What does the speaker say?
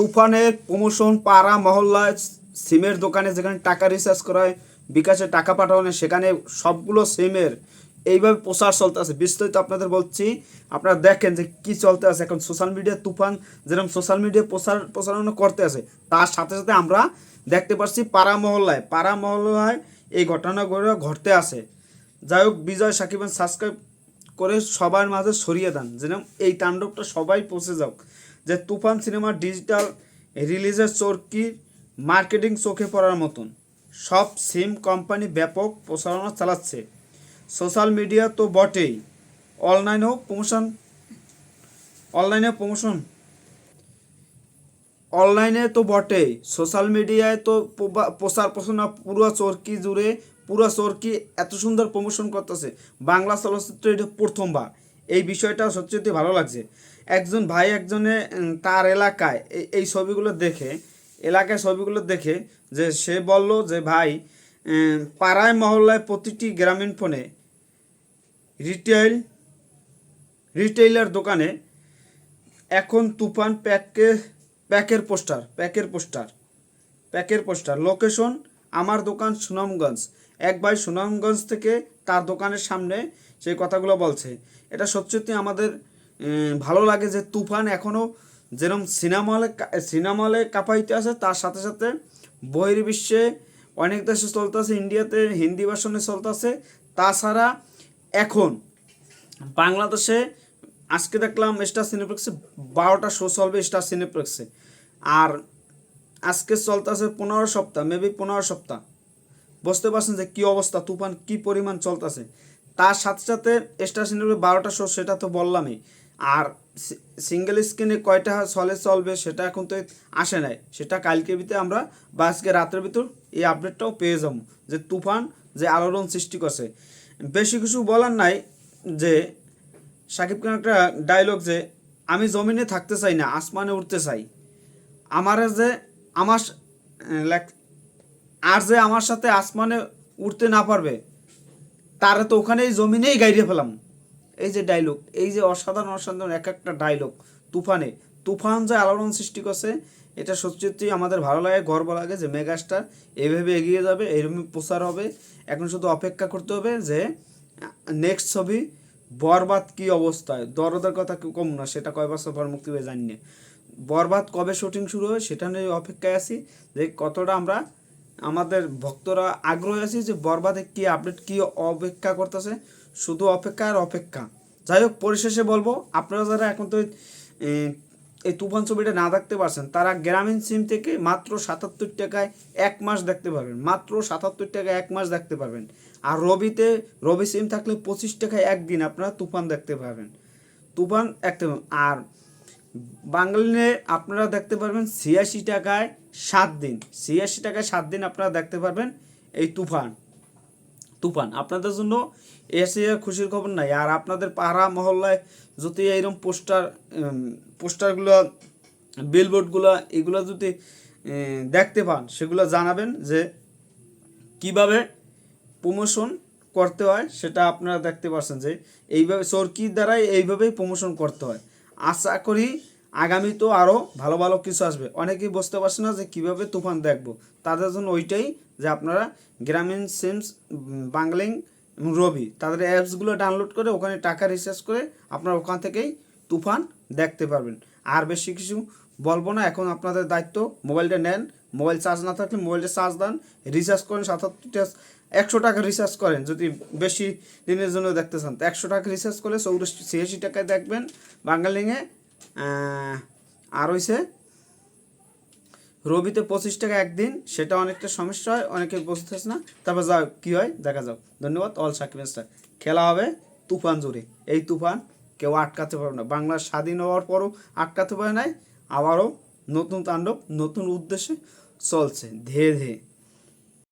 তুফানের প্রমোশন, পাড়া মহল্লায় সিমের দোকানে যেখানে টাকা রিচার্জ করা হয়, বিকাশে টাকা পাঠানো সেখানে সবগুলো সিমের এইভাবে প্রচার চলতে আছে। বিস্তারিত আপনাদের বলছি, আপনারা দেখেন যে কি চলতে আছে। এখন সোশ্যাল মিডিয়া তুফান যেরকম সোশ্যাল মিডিয়া প্রচার, প্রচারণা করতে আছে, তার সাথে সাথে আমরা দেখতে পাচ্ছি পাড়া মহল্লায়। পাড়া মহল্লায় এই ঘটনাগুলো ঘটতে আছে। যাই হোক, বিজয় সাকিবান সাবস্ক্রাইব করে সবার মাঝে সরিয়ে দেন, যেন এই তাণ্ডবটা সবাই পৌঁছে যাক। যে তুফান সিনেমার ডিজিটাল রিলিজের চরকি মার্কেটিং চোখে পড়ার মতন। সব সিম কোম্পানি ব্যাপক প্রচারণা চালাচ্ছে। সোশ্যাল মিডিয়া তো বটেই। অনলাইনেও প্রমোশন, অনলাইনে প্রমোশন। অনলাইনে তো বটেই। সোশ্যাল মিডিয়ায় তো প্রচার প্রচারণা পুরো চরকি জুড়ে, পুরো চরকি এত সুন্দর প্রমোশন করতেছে। বাংলা চলচ্চিত্র এটা প্রথমবার। এই বিষয়টা সত্যি ভালো লাগছে। একজন ভাই একজনে তার এলাকায় এই- ছবিগুলো দেখে এলাকায় ছবিগুলো দেখে যে সে বলল যে, ভাই পাড়ায় মহল্লায় প্রতিটি গ্রামীণ ফোনে রিটেল রিটেইলার দোকানে এখন তুফান প্যাকে, প্যাকের পোস্টার প্যাকের পোস্টার প্যাকের পোস্টার। লোকেশন আমার দোকান সুনামগঞ্জ। এক ভাই সুনামগঞ্জ থেকে তার দোকানের সামনে সেই কথাগুলো বলছে। এটা সত্যি আমাদের ভালো লাগে যে তুফান এখনও যেরকম সিনেমা হলে সিনেমা হলে কাঁপাইতে আছে, তার সাথে সাথে বহির্বিশ্বে অনেক দেশে চলতে চলতেছে, ইন্ডিয়াতে হিন্দি ভাষণে চলতেছে। তাছাড়া এখন বাংলাদেশে, আজকে দেখলাম স্টার সিনেপ্লেক্সে বারোটা শো চলবে স্টার সিনেপ্লেক্সে আর আজকে চলতে চলতেছে পনেরো সপ্তাহ মেবি পনেরো সপ্তাহ। বুঝতে পারছেন যে কী অবস্থা, তুফান কী পরিমাণ চলতেছে? তার সাথে সাথে স্টার সিনেপ্লেক্স বারোটা শো সেটা তো বললামই। আর সিঙ্গেল স্ক্রিনে কয়টা চলে চলবে সেটা এখন তো আসে নাই। সেটা কালকে ভিতরে আমরা বা আজকে রাতের ভিতর এই আপডেটটাও পেয়ে যাব, যে তুফান, যে আলোড়ন সৃষ্টি করছে। বেশি কিছু বলার নাই যে সাকিব খান একটা ডায়লগ যে, আমি জমিনে থাকতে চাই না, আসমানে উঠতে চাই। আমার যে, আমার আর যে আমার সাথে আসমানে উঠতে না পারবে, তারা তো ওখানেই জমিনেই গাইড়ে ফেলাম। এই যে ডায়লগ এই যে অসাধারণ অসাধারণ এক একটা ডায়লগ তুফানে। তুফান যে আলোড়ন সৃষ্টি করছে, এটা সত্যি আমাদের ভালো লাগে, গর্ব লাগে যে মেগাস্টার এইভাবে এগিয়ে যাবে এইরকম প্রচার হবে। এখন শুধু অপেক্ষা করতে হবে যে নেক্সট ছবি, বরবাদ কি অবস্থায় দরদের কথা কম না, সেটা কয় বছর পর মুক্তি পেয়ে জানি বরবাদ কবে শুটিং শুরু হয়, সেটা নিয়ে অপেক্ষায় আছি, যে কতটা আমরা আমাদের ভক্তরা আগ্রহী আছি যে বরবাদে কি আপডেট কি অপেক্ষা করতেছে? শুধু অপেক্ষা আর অপেক্ষা। যাই হোক পরিশেষে বলব আপনারা যারা এখন তো এই, তুফান ছবিটা না দেখতে পারছেন তারা গ্রামীণ সিম থেকে মাত্র সাতাত্তর টাকায় এক মাস দেখতে পারবেন। মাত্র সাতাত্তর টাকায় এক মাস দেখতে পারবেন। আর রবিতে রবি সিম থাকলে পঁচিশ টাকায় একদিন আপনারা তুফান দেখতে পারবেন। তুফান একটা আর বাঙালিনে আপনারা দেখতে পারবেন ছিয়াশি টাকায় সাত দিন। ছিয়াশি টাকায় সাত দিন আপনারা দেখতে পারবেন এই তুফান। তুফান, আপনাদের জন্য এসে খুশির খবর নাই। আর আপনাদের পাড়া মহল্লায় যদি এইরকম পোস্টার পোস্টারগুলো বিলবোর্ডগুলো এগুলো যদি দেখতে পান, সেগুলো জানাবেন যে কীভাবে প্রমোশন করতে হয়, সেটা আপনারা দেখতে পাচ্ছেন যে এইভাবে চরকির দ্বারাই এইভাবেই প্রমোশন করতে হয়। আশা করি আগামী তো আরও ভালো ভালো কিছু আসবে। অনেকেই বুঝতে পারছে না যে কীভাবে তুফান দেখব। তাদের জন্য ওইটাই যে আপনারা গ্রামীণ সিমস বাংলিং রবি, তাদের অ্যাপসগুলো ডাউনলোড করে ওখানে টাকা রিচার্জ করে আপনারা ওখান থেকেই তুফান দেখতে পারবেন। আর বেশি কিছু বলব না, এখন আপনাদের দায়িত্ব মোবাইলটা নেন মোবাইল চার্জ না থাকলে মোবাইলটা চার্জ দেন রিচার্জ করেন সাতাত্তরটা একশো টাকা রিচার্জ করেন, যদি বেশি দিনের জন্য দেখতে চান তো একশো টাকা রিচার্জ করলে চৌরাশি ছিয়াশি টাকায় দেখবেন বাঙালিংয়ে আর হয়েছে রবিতে পঁচিশ টাকা একদিন, সেটা অনেকটা সমস্যা হয়, অনেকে বুঝতেছে না। তারপর যাও, কী হয়? দেখা যাও ধন্যবাদ, অল সাকিব খেলা হবে তুফান জুড়ে এই তুফান কেউ আটকাতে পারবে না। বাংলার স্বাধীন হওয়ার পরও আটকাতে পারে নাই, আবারও নতুন তাণ্ডব নতুন উদ্দেশ্যে চলছে ধীরে ধীরে।